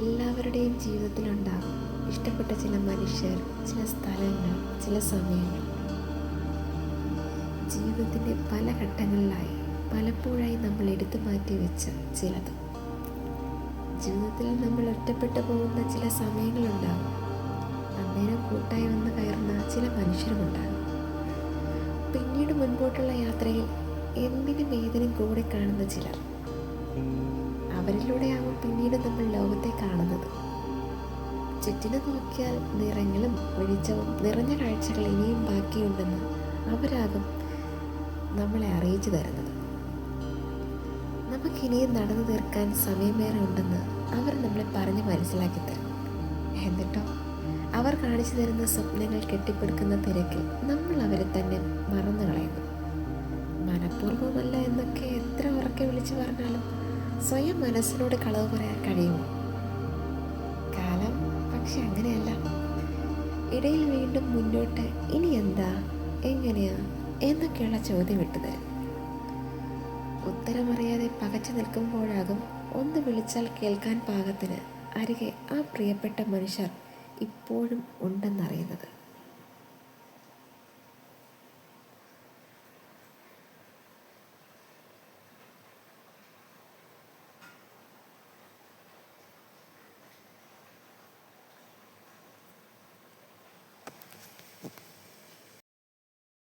എല്ലാവരുടെയും ജീവിതത്തിലുണ്ടാകും. ഇഷ്ടപ്പെട്ട ചില മനുഷ്യർ ചില സ്ഥലങ്ങൾ ചില സമയങ്ങൾ. ജീവിതത്തിന്റെ പല ഘട്ടങ്ങളിലായി പലപ്പോഴായി നമ്മൾ എടുത്തു മാറ്റി വെച്ച ചിലത്. ജീവിതത്തിൽ നമ്മൾ ഒറ്റപ്പെട്ടു പോകുന്ന ചില സമയങ്ങളുണ്ടാകും. അന്നേരം കൂട്ടായി വന്ന് കയറുന്ന ചില മനുഷ്യരുമുണ്ടാകും. പിന്നീട് മുൻപോട്ടുള്ള യാത്രയിൽ എന്തിനും ഏതിനും കൂടെ കാണുന്ന ചിലർ. അവരിലൂടെയാവും പിന്നീട് നമ്മൾ ലോകത്തെ കാണുന്നത്? ചുറ്റിനു നോക്കിയാൽ നിറങ്ങളും വെളിച്ചവും നിറഞ്ഞ കാഴ്ചകൾ ഇനിയും ബാക്കിയുണ്ടെന്ന് അവരാകും നമ്മളെ അറിയിച്ചു തരുന്നത്. നമുക്കിനിയും നടന്നു തീർക്കാൻ സമയമേറെ ഉണ്ടെന്ന് അവർ നമ്മളെ പറഞ്ഞ് മനസ്സിലാക്കി തരും. എന്നിട്ടോ? അവർ കാണിച്ചു തരുന്ന സ്വപ്നങ്ങൾ കെട്ടിപ്പടുക്കുന്ന തിരക്കിൽ നമ്മൾ അവരെ തന്നെ മറന്നു കളയുന്നു മനഃപൂർവമല്ല എന്നൊക്കെ എത്ര ഉറക്കെ വിളിച്ചു പറഞ്ഞാലും സ്വയം മനസ്സിനോട് കളവ് പറയാൻ കഴിയുമോ? കാലം പക്ഷെ അങ്ങനെയല്ല. ഇടയിൽ വീണ്ടും മുന്നോട്ട് ഇനി എന്താ എങ്ങനെയാ എന്നൊക്കെയുള്ള ചോദ്യം ഇട്ടുതരും ഉത്തരമറിയാതെ പകച്ചു നിൽക്കുമ്പോഴാകും ഒന്ന് വിളിച്ചാൽ കേൾക്കാൻ പാകത്തിന് അരികെ ആ പ്രിയപ്പെട്ട മനുഷ്യർ ഇപ്പോഴും ഉണ്ടെന്നറിയുന്നത്